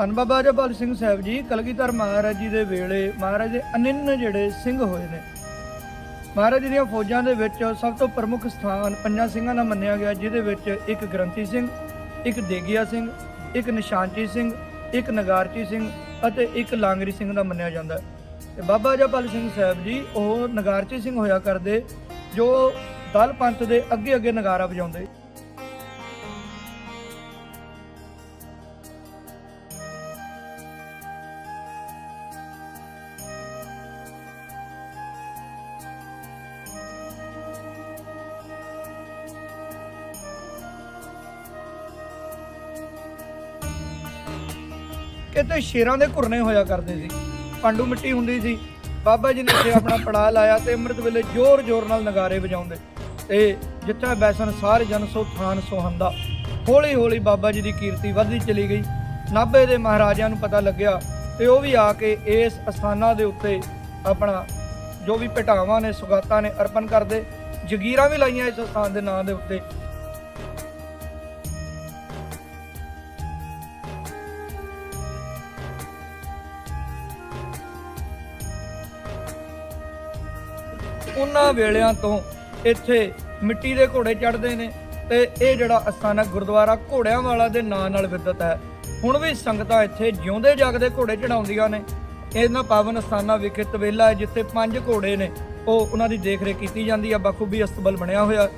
ਧੰਨ ਬਾਬਾ ਜਪਾਲ ਸਿੰਘ ਸਾਹਿਬ ਜੀ, ਕਲਗੀਧਰ ਮਹਾਰਾਜ ਜੀ ਦੇ ਵੇਲੇ ਮਹਾਰਾਜ ਦੇ ਅਨਿੰਨ ਜਿਹੜੇ ਸਿੰਘ ਹੋਏ ਨੇ। ਮਹਾਰਾਜ ਜੀ ਦੀਆਂ ਫੌਜਾਂ ਦੇ ਵਿੱਚ ਸਭ ਤੋਂ ਪ੍ਰਮੁੱਖ ਸਥਾਨ ਪੰਜਾਂ ਸਿੰਘਾਂ ਦਾ ਮੰਨਿਆ ਗਿਆ, ਜਿਹਦੇ ਵਿੱਚ ਇੱਕ ਗ੍ਰੰਥੀ ਸਿੰਘ, ਇੱਕ ਦੇਗੀਆ ਸਿੰਘ, ਇੱਕ ਨਿਸ਼ਾਨਚੀ ਸਿੰਘ, ਇੱਕ ਨਗਾਰਚੀ ਸਿੰਘ ਅਤੇ ਇੱਕ ਲਾਂਗਰੀ ਸਿੰਘ ਦਾ ਮੰਨਿਆ ਜਾਂਦਾ ਹੈ। ਤੇ ਬਾਬਾ ਜਪਾਲ ਸਿੰਘ ਸਾਹਿਬ ਜੀ, ਉਹ ਨਗਾਰਚੀ ਸਿੰਘ ਹੋਇਆ ਕਰਦੇ, ਜੋ ਦਲ ਪੰਥ ਦੇ ਅੱਗੇ ਅੱਗੇ ਨਗਾਰਾ ਵਜਾਉਂਦੇ। ਕਿਤੇ ਸ਼ੇਰਾਂ ਦੇ ਘੁਰਨੇ ਹੋਇਆ ਕਰਦੇ ਸੀ। ਪਾਂਡੂ ਮਿੱਟੀ ਹੁੰਦੀ ਸੀ। ਬਾਬਾ ਜੀ ਨੇ ਇੱਥੇ ਆਪਣਾ ਪੜਾਅ ਲਾਇਆ ਤੇ ਅੰਮ੍ਰਿਤ ਵੇਲੇ ਜ਼ੋਰ-ਜ਼ੋਰ ਨਾਲ ਨਗਾਰੇ ਵਜਾਉਂਦੇ। ਤੇ ਜਿੱਥੇ ਬੈਸਨ ਸਾਰੇ ਜਨ ਸੋ ਥਾਨ ਸੁਹੰਦਾ ਹੌਲੀ ਹੌਲੀ ਬਾਬਾ ਜੀ ਦੀ ਕੀਰਤੀ ਵੱਧਦੀ ਚਲੀ ਗਈ। ਨਾਭੇ ਦੇ ਮਹਾਰਾਜਿਆਂ ਨੂੰ ਪਤਾ ਲੱਗਿਆ ਤੇ ਉਹ ਵੀ ਆ ਕੇ ਇਸ ਅਸਥਾਨਾਂ ਦੇ ਉੱਤੇ ਆਪਣਾ ਜੋ ਵੀ ਭਟਾਵਾਂ ਨੇ, ਸੁਗਾਤਾਂ ਨੇ ਅਰਪਣ ਕਰਦੇ। ਜਗੀਰਾਂ ਵੀ ਲਾਈਆਂ ਇਸ ਅਸਥਾਨ ਦੇ ਨਾਂ ਦੇ ਉੱਤੇ। ਉਹਨਾਂ ਵੇਲਿਆਂ ਤੋਂ ਇੱਥੇ ਮਿੱਟੀ ਦੇ ਘੋੜੇ ਚੜਦੇ ਨੇ ਤੇ ਇਹ ਜਿਹੜਾ ਅਸਥਾਨ ਹੈ ਗੁਰਦੁਆਰਾ ਘੋੜਿਆਂ ਵਾਲਾ ਦੇ ਨਾਂ ਨਾਲ ਵਿਦਤ ਹੈ। ਹੁਣ ਵੀ ਸੰਗਤਾਂ ਇੱਥੇ ਜਿਉਂਦੇ ਜਾਗਦੇ ਘੋੜੇ ਚੜਾਉਂਦੀਆਂ ਨੇ। ਇਹਨਾਂ ਪਾਵਨ ਅਸਥਾਨਾਂ ਵਿਖੇ ਤਵੇਲਾ ਹੈ ਜਿੱਥੇ ਪੰਜ ਘੋੜੇ ਨੇ। ਉਹ ਉਹਨਾਂ ਦੀ ਦੇਖਰੇਖ ਕੀਤੀ ਜਾਂਦੀ ਹੈ। ਬਖੂਬੀ ਅਸਤਬਲ ਬਣਿਆ ਹੋਇਆ।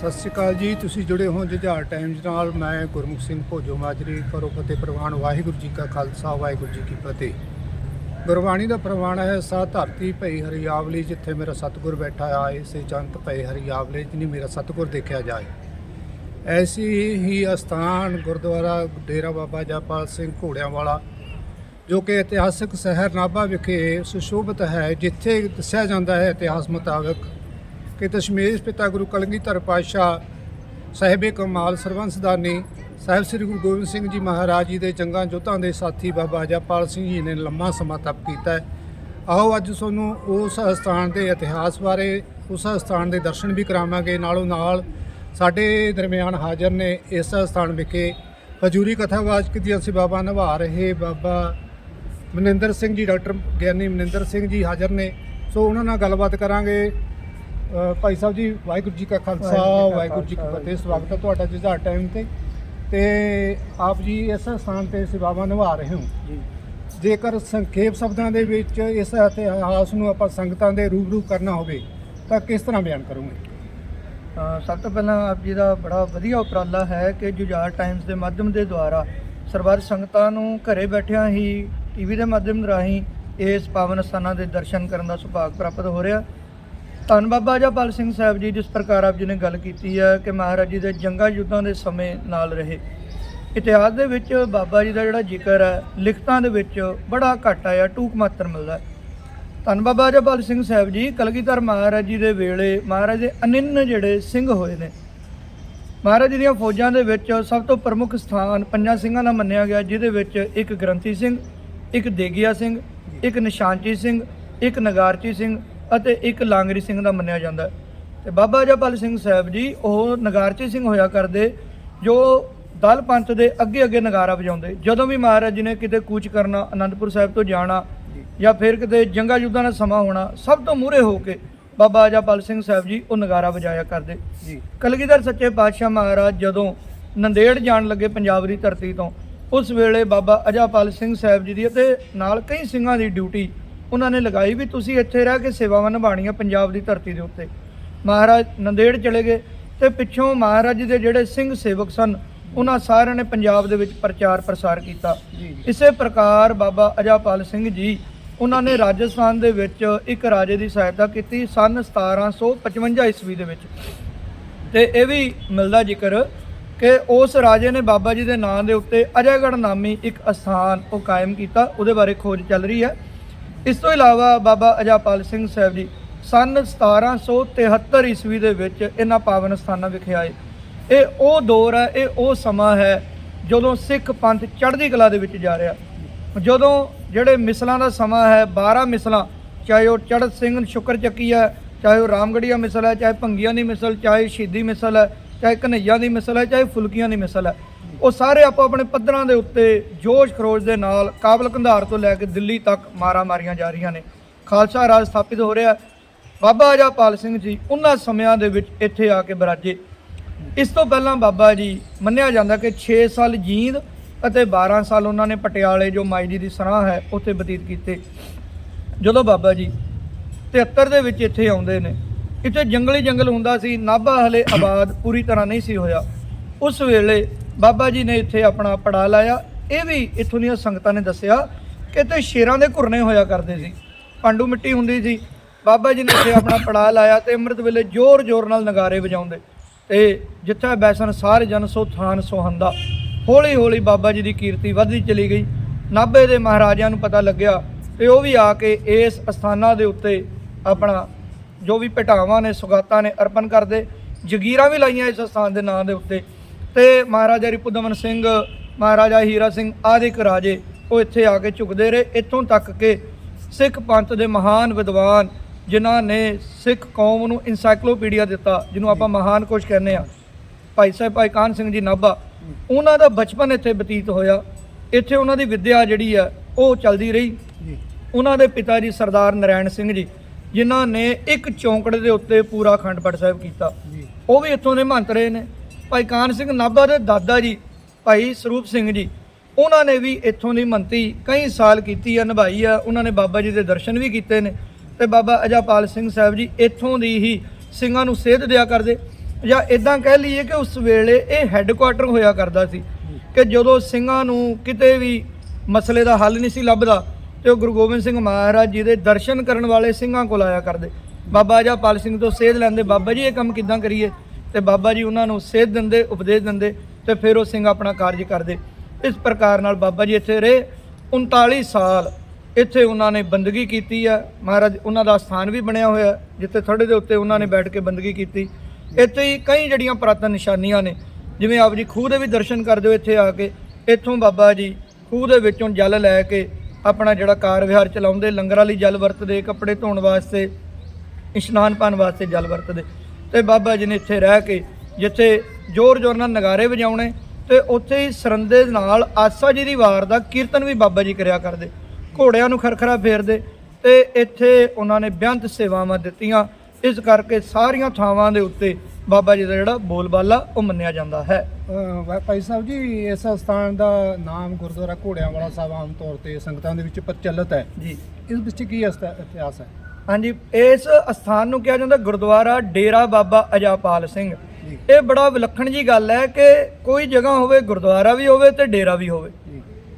ਸਤਿ ਸ਼੍ਰੀ ਅਕਾਲ ਜੀ, ਤੁਸੀਂ ਜੁੜੇ ਹੋ ਜੁਝਾਰ ਟਾਈਮਜ਼ ਨਾਲ। ਮੈਂ ਗੁਰਮੁਖ ਸਿੰਘ ਭੋਜੋ ਮਾਜਰੀ ਕਰੋ ਫਤਿਹ ਪ੍ਰਵਾਨ ਵਾਹਿਗੁਰੂ ਜੀ ਕਾ ਖਾਲਸਾ, ਵਾਹਿਗੁਰੂ ਜੀ ਕੀ ਫਤਿਹ। ਗੁਰਬਾਣੀ ਦਾ ਪ੍ਰਵਾਨ ਹੈ, ਸਾ ਧਰਤੀ ਭਈ ਹਰਿਆਵਲੀ, ਜਿੱਥੇ ਮੇਰਾ ਸਤਿਗੁਰ ਬੈਠਾ ਆਏ, ਸੇ ਜੰਤ ਭਈ ਹਰਿਆਵਲੇ, ਜਿਨੀ ਮੇਰਾ ਸਤਿਗੁਰ ਦੇਖਿਆ ਜਾਏ। ਐਸੀ ਹੀ ਅਸਥਾਨ ਗੁਰਦੁਆਰਾ ਡੇਰਾ ਬਾਬਾ ਜਪਾਲ ਸਿੰਘ ਘੋੜਿਆਂ ਵਾਲਾ ਜੋ ਕਿ ਇਤਿਹਾਸਕ ਸ਼ਹਿਰ ਨਾਭਾ ਵਿਖੇ ਸੁਸ਼ੋਭਿਤ ਹੈ, ਜਿੱਥੇ ਦੱਸਿਆ ਜਾਂਦਾ ਹੈ ਇਤਿਹਾਸ ਮੁਤਾਬਕ ਕਿ ਦਸ਼ਮੇਸ਼ ਪਿਤਾ ਗੁਰੂ ਕਲਗੀਧਰ ਪਾਤਸ਼ਾਹ ਸਾਹਿਬੇ ਕਮਾਲ ਸਰਵੰਸਦਾਨੀ ਸਾਹਿਬ ਸ੍ਰੀ ਗੁਰੂ ਗੋਬਿੰਦ ਸਿੰਘ ਜੀ ਮਹਾਰਾਜ ਜੀ ਦੇ ਜੰਗਾਂ ਜੋਧਾਂ ਦੇ ਸਾਥੀ ਬਾਬਾ ਜਪਾਲ ਸਿੰਘ ਜੀ ਨੇ ਲੰਮਾ ਸਮਾਂ ਤਪ ਕੀਤਾ ਹੈ। ਆਓ ਅੱਜ ਤੁਹਾਨੂੰ ਉਸ ਸਥਾਨ ਦੇ ਇਤਿਹਾਸ ਬਾਰੇ, ਉਸ ਸਥਾਨ ਦੇ ਦਰਸ਼ਨ ਵੀ ਕਰਾਵਾਂਗੇ। ਨਾਲੋਂ ਨਾਲ ਸਾਡੇ ਦਰਮਿਆਨ ਹਾਜ਼ਰ ਨੇ ਇਸ ਸਥਾਨ ਵਿਖੇ। ਹਜੂਰੀ ਕਥਾਵਾਚਕ ਕੀਤੀ ਅਸੀਂ ਬਾਬਾ ਨਿਭਾ ਰਹੇ ਬਾਬਾ ਮਨਿੰਦਰ ਸਿੰਘ ਜੀ, ਡਾਕਟਰ ਗਿਆਨੀ ਮਨਿੰਦਰ ਸਿੰਘ ਜੀ ਹਾਜ਼ਰ ਨੇ। ਸੋ ਉਹਨਾਂ ਨਾਲ ਗੱਲਬਾਤ ਕਰਾਂਗੇ। ਭਾਈ ਸਾਹਿਬ ਜੀ ਵਾਹਿਗੁਰੂ ਜੀ ਕਾ ਖਾਲਸਾ ਵਾਹਿਗੁਰੂ ਜੀ ਕਾ ਫਤਿਹ। ਸਵਾਗਤ ਹੈ ਤੁਹਾਡਾ ਜੁਝਾਰ ਟਾਈਮ ਤੇ। ਤੇ ਆਪ ਜੀ ਇਸ ਸਥਾਨ ਤੇ ਸੇਵਾਵਾਂ ਨਿਭਾ ਰਹੇ ਹੋ। ਜੀ। ਜੇਕਰ ਸੰਖੇਪ ਸ਼ਬਦਾਂ ਦੇ ਵਿੱਚ ਇਸ ਇਤਿਹਾਸ ਨੂੰ ਆਪਾਂ ਸੰਗਤਾਂ ਦੇ ਰੂਬਰੂ ਕਰਨਾ ਹੋਵੇ ਤਾਂ ਕਿਸ ਤਰ੍ਹਾਂ ਬਿਆਨ ਕਰੋਗੇ? ਸਭ ਤੋਂ ਪਹਿਲਾਂ ਆਪ ਜੀ ਦਾ ਬੜਾ ਵਧੀਆ ਉਪਰਾਲਾ ਹੈ ਕਿ ਜੁਝਾਰ ਟਾਈਮਜ਼ ਦੇ ਮਾਧਿਅਮ ਦੇ ਦੁਆਰਾ ਸਰਬੱਤ ਸੰਗਤਾਂ ਨੂੰ ਘਰੇ ਬੈਠਿਆਂ ਹੀ ਟੀਵੀ ਦੇ ਮਾਧਿਅਮ ਰਾਹੀਂ ਇਸ ਪਾਵਨ ਸਥਾਨਾਂ ਦੇ ਦਰਸ਼ਨ ਕਰਨ ਦਾ ਸੁਭਾਗ ਪ੍ਰਾਪਤ ਹੋ ਰਿਹਾ। ਧੰਨ ਬਾਬਾ ਜਪਾਲ ਸਿੰਘ ਸਾਹਿਬ ਜੀ, ਜਿਸ ਪ੍ਰਕਾਰ ਆਪ ਜੀ ਨੇ ਗੱਲ ਕੀਤੀ ਹੈ ਕਿ ਮਹਾਰਾਜ ਜੀ ਦੇ ਜੰਗਾਂ ਯੁੱਧਾਂ ਦੇ ਸਮੇਂ ਨਾਲ ਰਹੇ। ਇਤਿਹਾਸ ਦੇ ਵਿੱਚ ਬਾਬਾ ਜੀ ਦਾ ਜਿਹੜਾ ਜ਼ਿਕਰ ਹੈ, ਲਿਖਤਾਂ ਦੇ ਵਿੱਚ ਬੜਾ ਘੱਟ ਆਇਆ ਟੂਕ ਮਾਤਰ ਮਿਲਦਾ ਧੰਨ ਬਾਬਾ ਜਪਾਲ ਸਿੰਘ ਸਾਹਿਬ ਜੀ, ਕਲਗੀਧਰ ਮਹਾਰਾਜ ਜੀ ਦੇ ਵੇਲੇ ਮਹਾਰਾਜ ਦੇ ਅਨਿੰਨ ਜਿਹੜੇ ਸਿੰਘ ਹੋਏ ਨੇ। ਮਹਾਰਾਜ ਜੀ ਦੀਆਂ ਫੌਜਾਂ ਦੇ ਵਿੱਚ ਸਭ ਤੋਂ ਪ੍ਰਮੁੱਖ ਸਥਾਨ ਪੰਜਾਂ ਸਿੰਘਾਂ ਦਾ ਮੰਨਿਆ ਗਿਆ, ਜਿਹਦੇ ਵਿੱਚ ਇੱਕ ਗ੍ਰੰਥੀ ਸਿੰਘ, ਇੱਕ ਦੇਗੀਆ ਸਿੰਘ, ਇੱਕ ਨਿਸ਼ਾਨਚੀ ਸਿੰਘ, ਇੱਕ ਨਗਾਰਚੀ ਸਿੰਘ ਅਤੇ ਇੱਕ ਲਾਂਗਰੀ ਸਿੰਘ ਦਾ ਮੰਨਿਆ ਜਾਂਦਾ ਹੈ। ਤੇ ਬਾਬਾ ਜਪਾਲ ਸਿੰਘ ਸਾਹਿਬ ਜੀ ਉਹ ਨਗਾਰਚੀ ਸਿੰਘ ਹੋਇਆ ਕਰਦੇ ਜੋ ਦਲ ਪੰਥ ਦੇ ਅੱਗੇ ਅੱਗੇ ਨਗਾਰਾ ਵਜਾਉਂਦੇ। ਜਦੋਂ ਵੀ ਮਹਾਰਾਜ ਜੀ ਨੇ ਕਿਤੇ ਕੂਚ ਕਰਨਾ ਅਨੰਦਪੁਰ ਸਾਹਿਬ ਤੋਂ ਜਾਣਾ ਜਾਂ ਫਿਰ ਕਿਤੇ ਜੰਗਾ ਯੁੱਧਾਂ ਦਾ ਸਮਾਂ ਹੋਣਾ ਸਭ ਤੋਂ ਮੂਹਰੇ ਹੋ ਕੇ ਬਾਬਾ ਅਜਾਪਾਲ ਸਿੰਘ ਸਾਹਿਬ ਜੀ ਉਹ ਨਗਾਰਾ ਵਜਾਇਆ ਕਰਦੇ। ਜੀ। ਕਲਗੀਧਰ ਸੱਚੇ ਪਾਤਸ਼ਾਹ ਮਹਾਰਾਜ ਜਦੋਂ ਨੰਦੇੜ ਜਾਣ ਲੱਗੇ ਪੰਜਾਬ ਦੀ ਧਰਤੀ ਤੋਂ ਉਸ ਵੇਲੇ ਬਾਬਾ ਅਜਾਪਾਲ ਸਿੰਘ ਸਾਹਿਬ ਜੀ ਦੀ ਅਤੇ ਨਾਲ ਕਈ ਸਿੰਘਾਂ ਦੀ ਡਿਊਟੀ ਉਹਨਾਂ ਨੇ ਲਗਾਈ ਵੀ ਤੁਸੀਂ ਇੱਥੇ ਰਹਿ ਕੇ ਸੇਵਾਵਾਂ ਨਿਭਾਉਣੀਆਂ ਪੰਜਾਬ ਦੀ ਧਰਤੀ ਦੇ ਉੱਤੇ। ਮਹਾਰਾਜ ਨੰਦੇੜ ਚਲੇ ਗਏ ਤੇ ਪਿੱਛੋਂ ਮਹਾਰਾਜ ਦੇ ਜਿਹੜੇ ਸਿੰਘ ਸੇਵਕ ਸਨ ਉਹਨਾਂ ਸਾਰਿਆਂ ਨੇ ਪੰਜਾਬ ਦੇ ਵਿੱਚ ਪ੍ਰਚਾਰ ਪ੍ਰਸਾਰ ਕੀਤਾ। ਇਸੇ ਪ੍ਰਕਾਰ ਬਾਬਾ ਅਜਾਪਾਲ ਸਿੰਘ ਜੀ ਉਹਨਾਂ ਨੇ ਰਾਜਸਥਾਨ ਦੇ ਵਿੱਚ ਇੱਕ ਰਾਜੇ ਦੀ ਸਹਾਇਤਾ ਕੀਤੀ ਸਨ 1755 ਈਸਵੀ ਦੇ ਵਿੱਚ। ਤੇ ਇਹ ਵੀ ਮਿਲਦਾ ਜ਼ਿਕਰ ਕਿ ਉਸ ਰਾਜੇ ਨੇ ਬਾਬਾ ਜੀ ਦੇ ਨਾਂ ਦੇ ਉੱਤੇ ਅਜੈਗੜ ਨਾਮੀ ਇੱਕ ਅਸਥਾਨ ਉਹ ਕਾਇਮ ਕੀਤਾ ਉਹਦੇ ਬਾਰੇ ਖੋਜ ਚੱਲ ਰਹੀ ਹੈ। ਇਸ ਤੋਂ ਇਲਾਵਾ ਬਾਬਾ ਅਜਾਪਾਲ ਸਿੰਘ ਸਾਹਿਬ ਜੀ ਸਨ 1773 ਈਸਵੀ ਦੇ ਵਿੱਚ ਇਹਨਾਂ ਪਾਵਨ ਸਥਾਨਾਂ ਵਿਖੇ ਆਏ। ਇਹ ਉਹ ਦੌਰ ਹੈ, ਇਹ ਉਹ ਸਮਾਂ ਹੈ ਜਦੋਂ ਸਿੱਖ ਪੰਥ ਚੜ੍ਹਦੀ ਕਲਾ ਦੇ ਵਿੱਚ ਜਾ ਰਿਹਾ। ਜਦੋਂ ਜਿਹੜੇ ਮਿਸਲਾਂ ਦਾ ਸਮਾਂ ਹੈ 12 ਮਿਸਲਾਂ, ਚਾਹੇ ਉਹ ਚੜ੍ਹਤ ਸਿੰਘ ਸ਼ੁਕਰ ਚੱਕੀ ਹੈ, ਚਾਹੇ ਉਹ ਰਾਮਗੜੀਆ ਮਿਸਲ ਹੈ, ਚਾਹੇ ਭੰਗੀਆਂ ਦੀ ਮਿਸਲ, ਚਾਹੇ ਸ਼ਹੀਦੀ ਮਿਸਲ ਹੈ, ਚਾਹੇ ਕਨਈਆ ਦੀ ਮਿਸਲ ਹੈ, ਚਾਹੇ ਫੁਲਕੀਆਂ ਦੀ ਮਿਸਲ ਹੈ ਉਹ ਸਾਰੇ ਆਪੋ ਆਪਣੇ ਪੱਧਰਾਂ ਦੇ ਉੱਤੇ ਜੋਸ਼ ਖਰੋਸ਼ ਦੇ ਨਾਲ ਕਾਬਲ ਕੰਧਾਰ ਤੋਂ ਲੈ ਕੇ ਦਿੱਲੀ ਤੱਕ ਮਾਰਾ ਮਾਰੀਆਂ ਜਾ ਰਹੀਆਂ ਨੇ। ਖਾਲਸਾ ਰਾਜ ਸਥਾਪਿਤ ਹੋ ਰਿਹਾ। ਹੈ। ਬਾਬਾ ਅਜਾਪਾਲ ਸਿੰਘ ਜੀ ਉਹਨਾਂ ਸਮਿਆਂ ਦੇ ਵਿੱਚ ਇੱਥੇ ਆ ਕੇ ਬਰਾਜੇ। ਇਸ ਤੋਂ ਪਹਿਲਾਂ ਬਾਬਾ ਜੀ ਮੰਨਿਆ ਜਾਂਦਾ ਕਿ 6 ਸਾਲ ਜੀਂਦ ਅਤੇ 12 ਸਾਲ ਉਹਨਾਂ ਨੇ ਪਟਿਆਲੇ ਜੋ ਮਾਈ ਜੀ ਦੀ ਸਰਾਹ ਹੈ, ਉੱਥੇ ਬਤੀਤ ਕੀਤੇ। ਜਦੋਂ ਬਾਬਾ ਜੀ 73 ਦੇ ਵਿੱਚ ਇੱਥੇ ਆਉਂਦੇ ਨੇ, ਇੱਥੇ ਜੰਗਲੀ ਜੰਗਲ ਹੁੰਦਾ ਸੀ, ਨਾਭਾ ਹਲੇ ਆਬਾਦ ਪੂਰੀ ਤਰ੍ਹਾਂ ਨਹੀਂ ਸੀ ਹੋਇਆ। ਉਸ ਵੇਲੇ ਬਾਬਾ ਜੀ ਨੇ ਇੱਥੇ ਆਪਣਾ ਪੜਾ ਲਾਇਆ। ਇਹ ਵੀ ਇੱਥੋਂ ਦੀਆਂ ਸੰਗਤਾਂ ਨੇ ਦੱਸਿਆ ਕਿ ਇੱਥੇ ਸ਼ੇਰਾਂ ਦੇ ਘੁਰਨੇ ਹੋਇਆ ਕਰਦੇ ਸੀ। ਪਾਂਡੂ ਮਿੱਟੀ ਹੁੰਦੀ ਸੀ। ਬਾਬਾ ਜੀ ਨੇ ਇੱਥੇ ਆਪਣਾ ਪੜਾ ਲਾਇਆ ਤੇ ਅੰਮ੍ਰਿਤ ਵੇਲੇ ਜ਼ੋਰ ਜ਼ੋਰ ਨਾਲ ਨਗਾਰੇ ਵਜਾਉਂਦੇ। ਤੇ ਜਿੱਥੇ ਬੈਸਨ ਸਾਰੇ ਜਨ ਸੋ ਥਾਨ ਸੋਹੰਦਾ ਹੌਲੀ ਹੌਲੀ ਬਾਬਾ ਜੀ ਦੀ ਕੀਰਤੀ ਵੱਧਦੀ ਚਲੀ ਗਈ। ਨਾਭੇ ਦੇ ਮਹਾਰਾਜਿਆਂ ਨੂੰ ਪਤਾ ਲੱਗਿਆ ਤੇ ਉਹ ਵੀ ਆ ਕੇ ਇਸ ਅਸਥਾਨਾਂ ਦੇ ਉੱਤੇ ਆਪਣਾ ਜੋ ਵੀ ਭਟਾਵਾਂ ਨੇ, ਸੁਗਾਤਾਂ ਨੇ ਅਰਪਣ ਕਰਦੇ। ਜਗੀਰਾਂ ਵੀ ਲਾਈਆਂ ਇਸ ਅਸਥਾਨ ਦੇ ਨਾਂ ਦੇ ਉੱਤੇ। ਤੇ ਮਹਾਰਾਜਾ ਰਿਪੁਦਮਨ ਸਿੰਘ ਮਹਾਰਾਜਾ ਹੀਰਾ ਸਿੰਘ ਆਦਿਕ ਰਾਜੇ ਉਹ ਇੱਥੇ ਆ ਕੇ ਝੁਕਦੇ ਰਹੇ। ਇੱਥੋਂ ਤੱਕ ਕਿ ਸਿੱਖ ਪੰਥ ਦੇ ਮਹਾਨ ਵਿਦਵਾਨ ਜਿਨ੍ਹਾਂ ਨੇ ਸਿੱਖ ਕੌਮ ਨੂੰ ਇਨਸਾਈਕਲੋਪੀਡੀਆ ਦਿੱਤਾ ਜਿਹਨੂੰ ਆਪਾਂ ਮਹਾਨ ਕੋਸ਼ ਕਹਿੰਦੇ ਆ ਭਾਈ ਸਾਹਿਬ ਭਾਈ ਕਾਨ ਸਿੰਘ ਜੀ ਨਾਭਾ ਉਹਨਾਂ ਦਾ ਬਚਪਨ ਇੱਥੇ ਬਤੀਤ ਹੋਇਆ। ਇੱਥੇ ਉਹਨਾਂ ਦੀ ਵਿੱਦਿਆ ਜਿਹੜੀ ਆ ਉਹ ਚੱਲਦੀ ਰਹੀ। ਉਹਨਾਂ ਦੇ ਪਿਤਾ ਜੀ ਸਰਦਾਰ ਨਰੈਣ ਸਿੰਘ ਜੀ ਜਿਨ੍ਹਾਂ ਨੇ ਇੱਕ ਚੌਂਕੜੇ ਦੇ ਉੱਤੇ ਪੂਰਾ ਅਖੰਡ ਪਾਠ ਸਾਹਿਬ ਕੀਤਾ। ਉਹ ਵੀ ਇੱਥੋਂ ਦੇ ਮਹੰਤ ਰਹੇ ਨੇ। ਭਾਈ ਕਾਨ ਸਿੰਘ ਨਾਭਾ ਦੇ ਦਾਦਾ ਜੀ, ਭਾਈ ਸਰੂਪ ਸਿੰਘ ਜੀ, ਉਹਨਾਂ ਨੇ ਵੀ ਇੱਥੋਂ ਦੀ ਮੰਤੀ ਕਈ ਸਾਲ ਕੀਤੀ ਆ, ਨਿਭਾਈ ਆ, ਉਹਨਾਂ ਨੇ ਬਾਬਾ ਜੀ ਦੇ ਦਰਸ਼ਨ ਵੀ ਕੀਤੇ ਨੇ ਤੇ ਬਾਬਾ ਅਜਾਪਾਲ ਸਿੰਘ ਸਾਹਿਬ ਜੀ ਇੱਥੋਂ ਦੀ ਹੀ ਸਿੰਘਾਂ ਨੂੰ ਸੇਧ ਦਿਆ ਕਰਦੇ ਜਾਂ ਇਦਾਂ ਕਹਿ ਲਈਏ ਕਿ ਉਸ ਵੇਲੇ ਇਹ ਹੈੱਡਕੁਆਟਰ ਹੋਇਆ ਕਰਦਾ ਸੀ ਕਿ ਜਦੋਂ ਸਿੰਘਾਂ ਨੂੰ ਕਿਤੇ ਵੀ ਮਸਲੇ ਦਾ ਹੱਲ ਨਹੀਂ ਸੀ ਲੱਭਦਾ ਤੇ ਉਹ ਗੁਰੂ ਗੋਬਿੰਦ ਸਿੰਘ ਮਹਾਰਾਜ ਜੀ ਦੇ ਦਰਸ਼ਨ ਕਰਨ ਵਾਲੇ ਸਿੰਘਾਂ ਕੋਲ ਆਇਆ ਕਰਦੇ। ਬਾਬਾ ਅਜਾਪਾਲ ਸਿੰਘ ਤੋਂ ਸੇਧ ਲੈਂਦੇ, ਬਾਬਾ ਜੀ, ਇਹ ਕੰਮ ਕਿੱਦਾਂ ਕਰੀਏ? ਤੇ ਬਾਬਾ ਜੀ ਉਹਨਾਂ ਨੂੰ ਸੇਧ ਦਿੰਦੇ, ਉਪਦੇਸ਼ ਦਿੰਦੇ ਤੇ ਫਿਰ ਉਹ ਸਿੰਘ ਆਪਣਾ ਕਾਰਜ ਕਰਦੇ। ਇਸ ਪ੍ਰਕਾਰ ਨਾਲ ਬਾਬਾ ਜੀ ਇੱਥੇ ਰਹੇ। 39 ਸਾਲ ਇੱਥੇ ਉਹਨਾਂ ਨੇ ਬੰਦਗੀ ਕੀਤੀ ਹੈ ਮਹਾਰਾਜ, ਉਹਨਾਂ ਦਾ ਸਥਾਨ ਵੀ ਬਣਿਆ ਹੋਇਆ ਜਿੱਥੇ ਥੜੇ ਦੇ ਉੱਤੇ ਉਹਨਾਂ ਨੇ ਬੈਠ ਕੇ ਬੰਦਗੀ ਕੀਤੀ। ਇੱਥੇ ਹੀ ਕਈ ਜਿਹੜੀਆਂ ਪੁਰਾਤਨ ਨਿਸ਼ਾਨੀਆਂ ਨੇ, ਜਿਵੇਂ ਆਪ ਜੀ ਖੂਹ ਦੇ ਵੀ ਦਰਸ਼ਨ ਕਰਦੇ ਹੋ ਇੱਥੇ ਆ ਕੇ। ਇੱਥੋਂ ਬਾਬਾ ਜੀ ਖੂਹ ਦੇ ਵਿੱਚੋਂ ਜਲ ਲੈ ਕੇ ਆਪਣਾ ਜਿਹੜਾ ਕਾਰ ਵਿਹਾਰ ਚਲਾਉਂਦੇ, ਲੰਗਰਾਂ ਲਈ ਜਲ ਵਰਤਦੇ, ਕੱਪੜੇ ਧੋਣ ਵਾਸਤੇ, ਇਸ਼ਨਾਨ ਪਾਣ ਵਾਸਤੇ ਜਲ ਵਰਤਦੇ। ਤੇ ਬਾਬਾ ਜੀ ਨੇ ਇੱਥੇ ਰਹਿ ਕੇ ਜਿੱਥੇ ਜ਼ੋਰ ਜ਼ੋਰ ਨਾਲ ਨਗਾਰੇ ਵਜਾਉਣੇ ਤੇ ਉੱਥੇ ਹੀ ਸਰੰਦੇ ਨਾਲ ਆਸਾ ਜੀ ਦੀ ਵਾਰ ਦਾ ਕੀਰਤਨ ਵੀ ਬਾਬਾ ਜੀ ਕਰਿਆ ਕਰਦੇ। ਘੋੜਿਆਂ ਨੂੰ ਖਰਖਰਾ ਫੇਰਦੇ ਤੇ ਇੱਥੇ ਉਹਨਾਂ ਨੇ ਬੇਅੰਤ ਸੇਵਾਵਾਂ ਦਿੱਤੀਆਂ। ਇਸ ਕਰਕੇ ਸਾਰੀਆਂ ਥਾਵਾਂ ਦੇ ਉੱਤੇ ਬਾਬਾ ਜੀ ਦਾ ਜਿਹੜਾ ਬੋਲਬਾਲਾ ਉਹ ਮੰਨਿਆ ਜਾਂਦਾ ਹੈ। ਭਾਈ ਸਾਹਿਬ ਜੀ ਇਸ ਸਥਾਨ ਦਾ ਨਾਮ ਗੁਰਦੁਆਰਾ ਘੋੜਿਆਂ ਵਾਲਾ ਸਾਹਿਬ ਆਮ ਤੌਰ ਤੇ ਸੰਗਤਾਂ ਦੇ ਵਿੱਚ ਪ੍ਰਚਲਿਤ ਹੈ। ਜੀ। ਇਸ ਵਿੱਚ ਕੀ ਇਤਿਹਾਸ ਹੈ? ਹਾਂਜੀ ਇਸ ਅਸਥਾਨ ਨੂੰ ਕਿਹਾ ਜਾਂਦਾ ਗੁਰਦੁਆਰਾ ਡੇਰਾ ਬਾਬਾ ਅਜਾਪਾਲ ਸਿੰਘ। ਇਹ ਬੜਾ ਵਿਲੱਖਣ ਜੀ ਗੱਲ ਹੈ ਕਿ ਕੋਈ ਜਗ੍ਹਾ ਹੋਵੇ ਗੁਰਦੁਆਰਾ ਵੀ ਹੋਵੇ ਤੇ ਡੇਰਾ ਵੀ ਹੋਵੇ।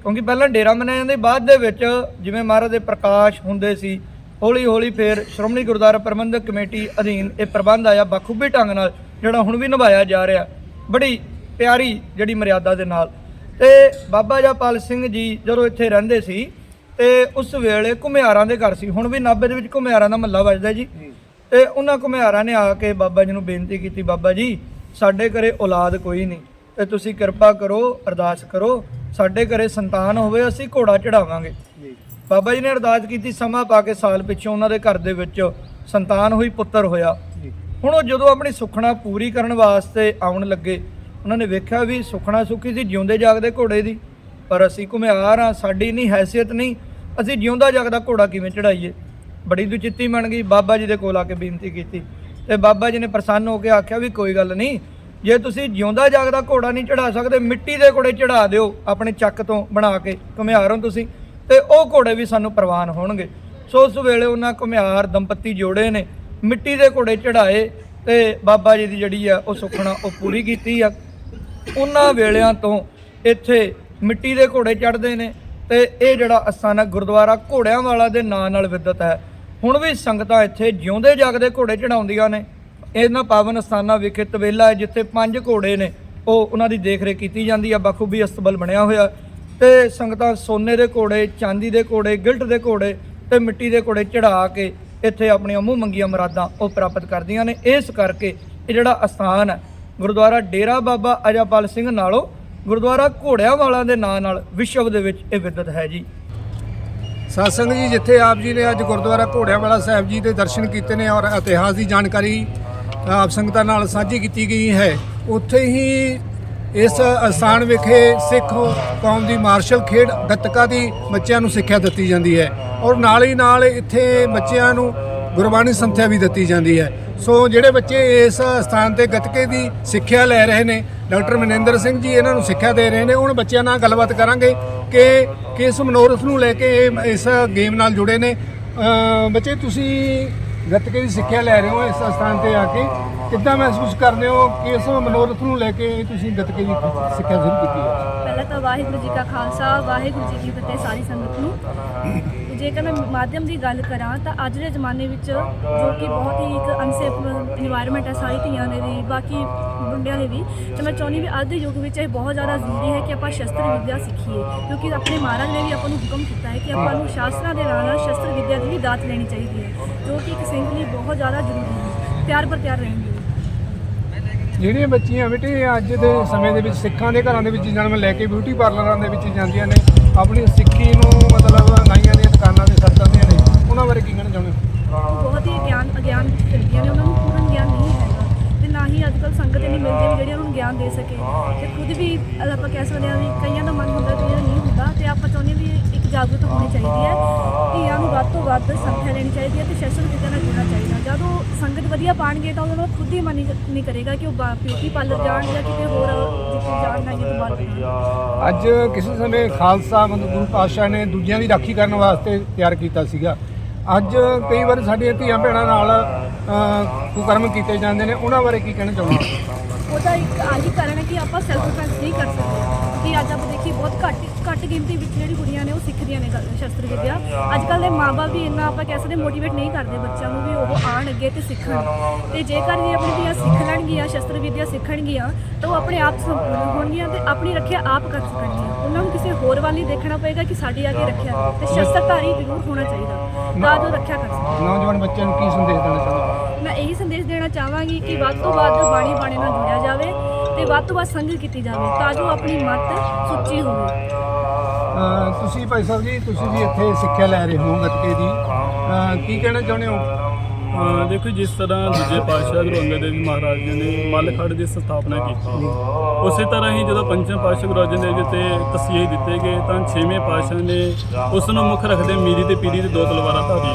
ਕਿਉਂਕਿ ਪਹਿਲਾਂ ਡੇਰਾ ਮੰਨਿਆ ਜਾਂਦਾ ਬਾਅਦ ਦੇ ਵਿੱਚ ਜਿਵੇਂ ਮਹਾਰਾਜ ਦੇ ਪ੍ਰਕਾਸ਼ ਹੁੰਦੇ ਸੀ ਹੌਲੀ ਹੌਲੀ ਫਿਰ ਸ਼੍ਰੋਮਣੀ ਗੁਰਦੁਆਰਾ ਪ੍ਰਬੰਧਕ ਕਮੇਟੀ ਅਧੀਨ ਇਹ ਪ੍ਰਬੰਧ ਆਇਆ ਬਖੂਬੀ ਢੰਗ ਨਾਲ ਜਿਹੜਾ ਹੁਣ ਵੀ ਨਿਭਾਇਆ ਜਾ ਰਿਹਾ। ਬੜੀ ਪਿਆਰੀ ਜਿਹੜੀ ਮਰਿਆਦਾ ਦੇ ਨਾਲ। ਤੇ ਬਾਬਾ ਜਪਾਲ ਸਿੰਘ ਜੀ ਜਦੋਂ ਇੱਥੇ ਰਹਿੰਦੇ ਸੀ ਤੇ ਉਸ ਵੇਲੇ ਘੁਮਿਆਰਾਂ ਦੇ ਘਰ ਸੀ। ਹੁਣ ਵੀ ਨਾਭੇ ਦੇ ਵਿੱਚ ਘੁਮਿਆਰਾਂ ਦਾ ਮਹੱਲਾ ਵੱਜਦਾ ਜੀ। ਤੇ ਉਹਨਾਂ ਘੁਮਿਆਰਾਂ ਨੇ ਆ ਕੇ ਬਾਬਾ ਜੀ ਨੂੰ ਬੇਨਤੀ ਕੀਤੀ ਬਾਬਾ ਜੀ ਸਾਡੇ ਘਰੇ ਔਲਾਦ ਕੋਈ ਨਹੀਂ। ਤੇ ਤੁਸੀਂ ਕਿਰਪਾ ਕਰੋ ਅਰਦਾਸ ਕਰੋ। ਸਾਡੇ ਘਰੇ ਸੰਤਾਨ ਹੋਵੇ ਅਸੀਂ ਘੋੜਾ ਚੜਾਵਾਂਗੇ। ਜੀ। ਬਾਬਾ ਜੀ ਨੇ ਅਰਦਾਸ ਕੀਤੀ ਸਮਾਂ ਪਾ ਕੇ ਸਾਲ ਪਿੱਛੋਂ ਉਹਨਾਂ ਦੇ ਘਰ ਦੇ ਵਿੱਚ ਸੰਤਾਨ ਹੋਈ ਪੁੱਤਰ ਹੋਇਆ। ਹੁਣ ਉਹ ਜਦੋਂ ਆਪਣੀ ਸੁਖਣਾ ਪੂਰੀ ਕਰਨ ਵਾਸਤੇ ਆਉਣ ਲੱਗੇ ਉਹਨਾਂ ਨੇ ਵੇਖਿਆ ਵੀ ਸੁਖਣਾ ਸੁਖੀ ਸੀ ਜਿਉਂਦੇ ਜਾਗਦੇ ਘੋੜੇ ਦੀ। ਪਰ ਅਸੀਂ ਘੁਮਿਆਰ ਆ ਸਾਡੀ ਨਹੀਂ, ਹੈਸੀਅਤ ਨਹੀਂ। ਅਸੀਂ ਜਿਉਂਦਾ ਜਾਗਦਾ ਘੋੜਾ ਕਿਵੇਂ ਚੜਾਈਏ? ਬੜੀ ਦੁਚਿੱਤੀ ਬਣ ਗਈ। ਬਾਬਾ ਜੀ ਦੇ ਕੋਲ ਆ ਕੇ ਬੇਨਤੀ ਕੀਤੀ। ਤੇ ਬਾਬਾ ਜੀ ਨੇ ਪ੍ਰਸੰਨ ਹੋ ਕੇ ਆਖਿਆ ਵੀ ਕੋਈ ਗੱਲ ਨਹੀਂ, ਜੇ ਤੁਸੀਂ ਜਿਉਂਦਾ ਜਾਗਦਾ ਘੋੜਾ ਨਹੀਂ ਚੜਾ ਸਕਦੇ, ਮਿੱਟੀ ਦੇ ਘੋੜੇ ਚੜਾ ਦਿਓ ਆਪਣੇ ਚੱਕ ਤੋਂ ਬਣਾ ਕੇ, ਘੁਮਿਆਰੋਂ ਤੁਸੀਂ। ਤੇ ਉਹ ਘੋੜੇ ਵੀ ਸਾਨੂੰ ਪ੍ਰਵਾਨ ਹੋਣਗੇ। ਸੋ ਉਸ ਵੇਲੇ ਉਹਨਾਂ ਘੁਮਿਆਰ ਦੰਪਤੀ ਜੋੜੇ ਨੇ, ਮਿੱਟੀ ਦੇ ਘੋੜੇ ਚੜਾਏ ਤੇ ਬਾਬਾ ਜੀ ਦੀ ਜਿਹੜੀ ਆ ਉਹ ਸੁਖਣਾ ਉਹ ਪੂਰੀ ਕੀਤੀ ਆ। ਉਹਨਾਂ ਵੇਲਿਆਂ ਤੋਂ ਇੱਥੇ ਮਿੱਟੀ ਦੇ ਘੋੜੇ ਚੜਦੇ ਨੇ ਤੇ ਇਹ ਜਿਹੜਾ ਅਸਥਾਨ ਹੈ ਗੁਰਦੁਆਰਾ ਘੋੜਿਆਂ ਵਾਲਾ ਦੇ ਨਾਂ ਨਾਲ ਵਿਦਤ ਹੈ। ਹੁਣ ਵੀ ਸੰਗਤਾਂ ਇੱਥੇ ਜਿਉਂਦੇ ਜਾਗਦੇ ਘੋੜੇ ਚੜਾਉਂਦੀਆਂ ਨੇ। ਇਹਨਾਂ ਪਾਵਨ ਅਸਥਾਨਾਂ ਵਿਖੇ ਤਵੇਲਾ ਹੈ, ਜਿੱਥੇ ਪੰਜ ਘੋੜੇ ਨੇ। ਉਹ ਉਹਨਾਂ ਦੀ ਦੇਖਰੇਖ ਕੀਤੀ ਜਾਂਦੀ ਹੈ, ਬਖੂਬੀ ਅਸਤਬਲ ਬਣਿਆ ਹੋਇਆ। ਤੇ ਸੰਗਤਾਂ ਸੋਨੇ ਦੇ ਘੋੜੇ, ਚਾਂਦੀ ਦੇ ਘੋੜੇ, ਗਿਲਟ ਦੇ ਘੋੜੇ ਤੇ ਮਿੱਟੀ ਦੇ ਘੋੜੇ ਚੜਾ ਕੇ ਇੱਥੇ ਆਪਣੀਆਂ ਮੂੰਹ ਮੰਗੀਆਂ ਮੁਰਾਦਾਂ ਉਹ ਪ੍ਰਾਪਤ ਕਰਦੀਆਂ ਨੇ। ਇਸ ਕਰਕੇ ਇਹ ਜਿਹੜਾ ਅਸਥਾਨ ਹੈ, ਗੁਰਦੁਆਰਾ ਡੇਰਾ ਬਾਬਾ ਅਜਾਪਾਲ ਸਿੰਘ ਨਾਲੋਂ ਗੁਰਦੁਆਰਾ ਘੋੜਿਆਂ ਵਾਲਾ ਦੇ ਨਾਂ ਨਾਲ ਵਿਸ਼ਵ ਦੇ ਵਿੱਚ ਇਹ ਵਿਦਤ ਹੈ ਜੀ। ਸਤਸੰਗ ਜੀ, ਜਿੱਥੇ ਆਪ ਜੀ ਨੇ ਅੱਜ ਗੁਰਦੁਆਰਾ ਘੋੜਿਆਂ ਵਾਲਾ ਸਾਹਿਬ ਜੀ ਦੇ ਦਰਸ਼ਨ ਕੀਤੇ ਨੇ ਔਰ ਇਤਿਹਾਸ ਦੀ ਜਾਣਕਾਰੀ ਆਪ ਸੰਗਤਾਂ ਨਾਲ ਸਾਂਝੀ ਕੀਤੀ ਗਈ ਹੈ, ਉੱਥੇ ਹੀ ਇਸ ਅਸਥਾਨ ਵਿਖੇ ਸਿੱਖ ਕੌਮ ਦੀ ਮਾਰਸ਼ਲ ਖੇਡ ਗੱਤਕਾ ਦੀ ਬੱਚਿਆਂ ਨੂੰ ਸਿੱਖਿਆ ਦਿੱਤੀ ਜਾਂਦੀ ਹੈ ਔਰ ਨਾਲ ਹੀ ਨਾਲ ਇੱਥੇ ਬੱਚਿਆਂ ਨੂੰ ਗੁਰਬਾਣੀ ਸੰਥਿਆ ਵੀ ਦਿੱਤੀ ਜਾਂਦੀ ਹੈ। ਸੋ ਜਿਹੜੇ ਬੱਚੇ ਇਸ ਸਥਾਨ ਤੇ ਗੱਤਕੇ ਦੀ ਸਿੱਖਿਆ ਲੈ ਰਹੇ ਨੇ, ਡਾਕਟਰ ਮਨਿੰਦਰ ਸਿੰਘ ਜੀ ਇਹਨਾਂ ਨੂੰ ਸਿੱਖਿਆ ਦੇ ਰਹੇ ਨੇ ਉਹਨਾਂ ਬੱਚਿਆਂ ਨਾਲ ਗੱਲਬਾਤ ਕਰਾਂਗੇ ਕਿ ਕਿਸ ਮਨੋਰਥ ਨੂੰ ਲੈ ਕੇ ਇਹ ਇਸ ਗੇਮ ਨਾਲ ਜੁੜੇ ਨੇ। ਬੱਚੇ, ਤੁਸੀਂ ਗੱਤਕੇ ਦੀ ਸਿੱਖਿਆ ਲੈ ਰਹੇ ਹੋ ਇਸ ਸਥਾਨ ਤੇ ਆ ਕੇ। ਕਿੱਦਾਂ ਮਹਿਸੂਸ ਕਰਦੇ ਹੋ? ਕਿਸ ਮਨੋਰਥ ਨੂੰ ਲੈ ਕੇ ਤੁਸੀਂ ਗੱਤਕੇ ਦੀ ਸਿੱਖਿਆ ਸ਼ੁਰੂ ਕੀਤੀ ਹੈ? ਪਹਿਲਾਂ ਤਾਂ ਵਾਹਿਗੁਰੂ ਜੀ ਕਾ ਖਾਲਸਾ, ਵਾਹਿਗੁਰੂ ਜੀ ਕੀ ਫਤਿਹ ਸਾਰੀ ਸੰਗਤ ਨੂੰ। ਜੇਕਰ ਮੈਂ ਮਾਧਿਅਮ ਦੀ ਗੱਲ ਕਰਾਂ ਤਾਂ ਅੱਜ ਦੇ ਜ਼ਮਾਨੇ ਵਿੱਚ ਜੋ ਕਿ ਬਹੁਤ ਹੀ ਇੱਕ ਅਨਸੇਫ এনवायरमेंट ਹੈ, ਸਾਰੀ ਧੀਆਂ ਦੇ ਲਈ, ਬਾਕੀ ਮੁੰਡਿਆਂ ਦੇ ਵੀ, ਤੇ ਮੈਂ ਚਾਹੁੰਦੀ ਵੀ ਅੱਜ ਦੇ ਯੁੱਗ ਵਿੱਚ ਇਹ ਬਹੁਤ ਜ਼ਿਆਦਾ ਜ਼ਰੂਰੀ ਹੈ ਕਿ ਆਪਾਂ ਸ਼ਸਤਰ ਵਿੱਦਿਆ ਸਿੱਖੀਏ, ਕਿਉਂਕਿ ਆਪਣੇ ਮਹਾਰਾਜ ਨੇ ਵੀ ਆਪਾਂ ਨੂੰ ਹੁਕਮ ਕੀਤਾ ਹੈ ਕਿ ਆਪਾਂ ਨੂੰ ਸ਼ਾਸਤਰਾਂ ਦੇ ਨਾਲ ਨਾਲ ਸ਼ਸਤਰ ਵਿੱਦਿਆ ਦੀ ਵੀ ਦਾਤ ਲੈਣੀ ਚਾਹੀਦੀ ਹੈ, ਜੋ ਕਿ ਇੱਕ ਸਿੰਘ ਲਈ ਬਹੁਤ ਜ਼ਿਆਦਾ ਜ਼ਰੂਰੀ ਹੈ। ਤਿਆਰ ਪਰ ਤਿਆਰ ਰਹਿਣ ਜਿਹੜੀਆਂ ਬੱਚੀਆਂ ਬੇਟੇ ਅੱਜ ਦੇ ਸਮੇਂ ਦੇ ਵਿੱਚ ਸਿੱਖਾਂ ਦੇ ਘਰਾਂ ਦੇ ਵਿੱਚ ਜਨਮ ਲੈ ਕੇ ਬਿਊਟੀ ਪਾਰਲਰਾਂ ਦੇ ਵਿੱਚ ਜਾਂਦੀਆਂ ਨੇ, ਆਪਣੀ ਸਿੱਖੀ ਨੂੰ ਮਤਲਬ ਬਾਰੇ ਕੀ ਕਹਿਣਾ ਚਾਹੁੰਦੇ ਹੋ? ਬਹੁਤ ਹੀ ਗਿਆਨ ਅਗਿਆਨ ਫਿਰਦੀਆਂ ਨੇ ਉਹਨਾਂ ਨੂੰ ਪੂਰਨ ਗਿਆਨ ਨਹੀਂ ਹੈਗਾ। ਤੇ ਨਾ ਹੀ ਅੱਜ ਕੱਲ੍ਹ ਸੰਗਤ ਇੰਨੀ ਮਿਲਦੀ ਵੀ ਜਿਹੜੀ ਉਹਨਾਂ ਨੂੰ ਗਿਆਨ ਦੇ ਸਕੇ। ਤੇ ਖੁਦ ਵੀ ਆਪਾਂ ਕਹਿ ਸਕਦੇ ਹਾਂ ਵੀ ਕਈਆਂ ਦਾ ਮਨ ਹੁੰਦਾ ਕਈਆਂ ਦਾ ਨਹੀਂ ਹੁੰਦਾ ਤੇ ਆਪਾਂ ਚਾਹੁੰਦੇ ਵੀ ਇੱਕ ਜਾਗਰੂਕ ਹੋਣੀ ਚਾਹੀਦੀ ਹੈ। ਧੀਆਂ ਨੂੰ ਵੱਧ ਤੋਂ ਵੱਧ ਸੰਥਿਆ ਲੈਣੀ ਚਾਹੀਦੀ ਹੈ ਤੇ ਸ਼ਸਤਰ ਵਿਦਿਆ ਨਾਲ ਜੁੜਨਾ ਚਾਹੀਦਾ। ਜਦੋਂ ਸੰਗਤ ਵਧੀਆ ਪਾਣਗੇ ਤਾਂ ਉਹਨਾਂ ਦਾ ਖੁਦ ਹੀ ਮਨ ਨਹੀਂ- ਕਰੇਗਾ ਕਿ ਉਹ ਬਿਊਟੀ ਪਾਰਲਰ ਜਾਣ ਜਾਂ ਕਿਤੇ ਹੋਰ ਜਿੱਥੇ ਜਾਣ ਨਾ ਜਿੱਥੇ ਬਾਹਰ ਜਾਣ। ਅੱਜ ਕਿਸੇ ਸਮੇਂ ਖਾਲਸਾ ਮਤਲਬ ਗੁਰੂ ਪਾਤਸ਼ਾਹ ਨੇ ਦੂਜਿਆਂ ਦੀ ਰਾਖੀ ਕਰਨ ਵਾਸਤੇ ਤਿਆਰ ਕੀਤਾ ਸੀਗਾ। ਅੱਜ ਕਈ ਵਾਰ ਸਾਡੀਆਂ ਧੀਆਂ ਭੈਣਾਂ ਨਾਲ ਕੁਕਰਮ ਕੀਤੇ ਜਾਂਦੇ ਨੇ, ਉਹਨਾਂ ਬਾਰੇ ਕੀ ਕਹਿਣਾ ਚਾਹੁੰਦੇ ਉਹਦਾ ਇੱਕ ਆਹੀ ਕਾਰਨ ਹੈ ਕਿ ਆਪਾਂ ਸੈਲਫ ਡਿਫੈਂਸ ਨਹੀਂ ਕਰ ਸਕਦੇ। ਕਿ ਅੱਜ ਆਪਾਂ ਦੇਖੀਏ, ਬਹੁਤ ਘੱਟ ਘੱਟ ਗਿਣਤੀ ਵਿੱਚ ਜਿਹੜੀ ਕੁੜੀਆਂ ਨੇ, ਉਹ ਸਿੱਖਦੀਆਂ ਨੇ ਸ਼ਸਤਰ ਵਿਦਿਆ ਅੱਜ ਕੱਲ ਦੇ ਮਾਪੇ ਵੀ ਇੰਨਾ ਆਪਾਂ ਕਹਿ ਸਕਦੇ ਮੋਟੀਵੇਟ ਨਹੀਂ ਕਰਦੇ, ਬੱਚਿਆਂ ਨੂੰ ਵੀ ਉਹ ਆਣ ਅੱਗੇ ਤੇ ਸਿੱਖਣ। ਤੇ ਜੇਕਰ ਇਹ ਆਪਣੀ ਧੀਆਂ ਸਿੱਖ ਲੈਣਗੀਆਂ ਸ਼ਸਤਰ ਵਿਦਿਆ ਸਿੱਖਣਗੀਆਂ, ਤਾਂ ਉਹ ਆਪਣੇ ਆਪ ਸੰਪੂਰਨ ਹੋਣਗੀਆਂ ਤੇ ਆਪਣੀ ਰੱਖਿਆ ਆਪ ਕਰ ਸਕਣਗੀਆਂ। ਉਹਨਾਂ ਨੂੰ ਕਿਸੇ ਹੋਰ ਵੱਲ ਨਹੀਂ ਦੇਖਣਾ ਪਏਗਾ ਕਿ ਸਾਡੀ ਆ ਕੇ ਰੱਖਿਆ। ਤੇ ਸ਼ਸਤਰਧਾਰੀ ਜ਼ਰੂਰ ਹੋਣਾ ਚਾਹੀਦਾ। ਤਾਂ ਜੋ ਰੱਖਿਆ ਕਰ। ਸਕਣ ਨੌਜਵਾਨ ਬੱਚਿਆਂ ਨੂੰ ਕੀ ਸੰਦੇਸ਼ ਦੇਣਾ ਚਾਹੁੰਦੇ ਮੈਂ ਇਹੀ ਸੰਦੇਸ਼ ਦੇਣਾ ਚਾਹਾਂਗੀ ਕਿ ਵੱਧ ਤੋਂ ਵੱਧ ਬਾਣੀ ਬਾਣੇ ਨਾਲ ਜੁੜਿਆ ਜਾਵੇ ਤੇ ਵੱਧ ਤੋਂ ਵੱਧ ਸੰਗਤ ਕੀਤੀ ਜਾਵੇ ਤਾਂ ਜੋ ਆਪਣੀ ਮੱਤ ਸੁੱਚੀ ਹੋਵੇ। ਅਹ ਤੁਸੀਂ ਭਾਈ ਸਾਹਿਬ ਜੀ ਤੁਸੀਂ ਵੀ ਇੱਥੇ ਸਿੱਖਿਆ ਲੈ ਰਹੇ ਹੋ ਗੱਤਕੇ ਦੀ। ਅਹ ਕੀ ਕਹਿਣਾ ਚਾਹੁੰਦੇ ਹੋ? ਅਹ ਦੇਖੋ ਜਿਸ ਤਰ੍ਹਾਂ ਦੂਜੇ ਪਾਤਸ਼ਾਹ ਗੁਰੂ ਅੰਗਦ ਦੇਵ ਜੀ ਮਹਾਰਾਜ ਜੀ ਨੇ ਮੱਲਖੜ ਦੀ ਸਥਾਪਨਾ ਕੀਤੀ। ਉਸੇ ਤਰ੍ਹਾਂ ਹੀ ਜਦੋਂ ਪੰਜਵੇਂ ਪਾਤਸ਼ਾਹ ਗੁਰੂ ਅਰਜਨ ਦੇਵ ਜੀ ਤੇ ਤਸੀਹੇ ਦਿੱਤੇ ਗਏ, ਤਾਂ ਛੇਵੇਂ ਪਾਤਸ਼ਾਹ ਨੇ ਉਸ ਨੂੰ ਮੁੱਖ ਰੱਖਦੇ ਮੀਰੀ ਤੇ ਪੀਰੀ ਦੇ ਦੋ ਤਲਵਾਰਾਂ ਧਾਰੀਆਂ।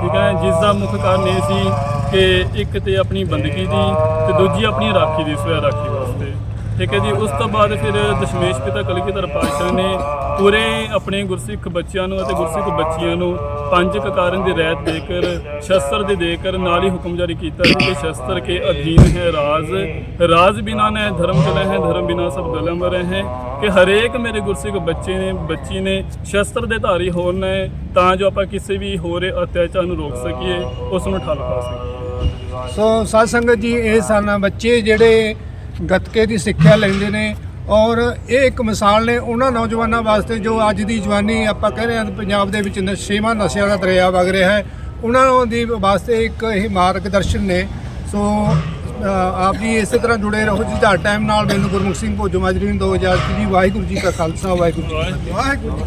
ਠੀਕ ਹੈ, ਜਿਸ ਦਾ ਮੁੱਖ ਕਾਰਨ ਇਹ ਸੀ ਕਿ ਇੱਕ ਤੇ ਆਪਣੀ ਬੰਦਗੀ ਦੀ ਤੇ ਦੂਜੀ ਆਪਣੀ ਰਾਖੀ ਦੀ, ਸਵੈ ਰਾਖੀ ਵਾਸਤੇ। ਠੀਕ ਹੈ ਜੀ, ਉਸ ਤੋਂ ਬਾਅਦ ਫਿਰ ਦਸ਼ਮੇਸ਼ ਪਿਤਾ ਕਲਗੀਧਰ ਪਾਤਸ਼ਾਹ ਨੇ ਪੂਰੇ ਆਪਣੇ ਗੁਰਸਿੱਖ ਬੱਚਿਆਂ ਨੂੰ ਅਤੇ ਗੁਰਸਿੱਖ ਬੱਚੀਆਂ ਨੂੰ ਪੰਜ ਕਕਾਰਨ ਦੀ ਰਹਿਤ ਦੇ ਕਰ ਸ਼ਸਤਰ ਦੇ ਦੇ ਕਰ ਨਾਲ ਹੀ ਹੁਕਮ ਜਾਰੀ ਕੀਤਾ ਸੀ ਕਿ ਸ਼ਸਤਰ ਕੇ ਅਧੀਨ ਹੈ ਰਾਜ। ਰਾਜ ਬਿਨਾ ਨੇ ਧਰਮ ਚਲੇ ਹੈ, ਧਰਮ ਬਿਨਾ ਸਭ ਦਲਮ ਰਹੇ। ਕਿ ਹਰੇਕ ਮੇਰੇ ਗੁਰਸਿੱਖ ਬੱਚੇ ਨੇ, ਬੱਚੀ ਨੇ ਸ਼ਸਤਰ ਦੇ ਧਾਰੀ ਹੋਣ ਨੇ ਤਾਂ ਜੋ ਆਪਾਂ ਕਿਸੇ ਵੀ ਹੋਰ ਅਤਿਆਚਾਰ ਨੂੰ ਰੋਕ ਸਕੀਏ, ਉਸ ਨੂੰ ਠੱਲ ਪਾ ਸਕੀਏ। ਸੋ ਸਾਧ ਸੰਗਤ ਜੀ, ਇਹ ਸਨ ਬੱਚੇ ਜਿਹੜੇ ਗੱਤਕੇ ਦੀ ਸਿੱਖਿਆ ਲੈਂਦੇ ਨੇ ਔਰ ਇਹ ਇੱਕ ਮਿਸਾਲ ਨੇ ਉਹਨਾਂ ਨੌਜਵਾਨਾਂ ਵਾਸਤੇ ਜੋ ਅੱਜ ਦੀ ਜਵਾਨੀ ਆਪਾਂ ਕਹਿ ਰਹੇ ਹਾਂ ਪੰਜਾਬ ਦੇ ਵਿੱਚ ਨਸ਼ੇਵਾਂ ਨਸ਼ਿਆਂ ਦਾ ਦਰਿਆ ਵਗ ਰਿਹਾ ਹੈ। ਉਹਨਾਂ ਦੀ ਵਾਸਤੇ ਇੱਕ ਇਹ ਮਾਰਗਦਰਸ਼ਨ ਨੇ। ਸੋ ਆਪ ਜੀ ਇਸੇ ਤਰ੍ਹਾਂ ਜੁੜੇ ਰਹੋ ਜੀ। ਦਾ ਟਾਈਮ ਨਾਲ ਮੈਨੂੰ ਗੁਰਮੁਖ ਸਿੰਘ ਭੋਜੋ ਮਾਜਰੀ ਨੂੰ 2000 ਜੀ ਵਾਹਿਗੁਰੂ ਜੀ ਕਾ ਖਾਲਸਾ, ਵਾਹਿਗੁਰੂ ਜੀ ਵਾਹਿਗੁਰੂ ਜੀ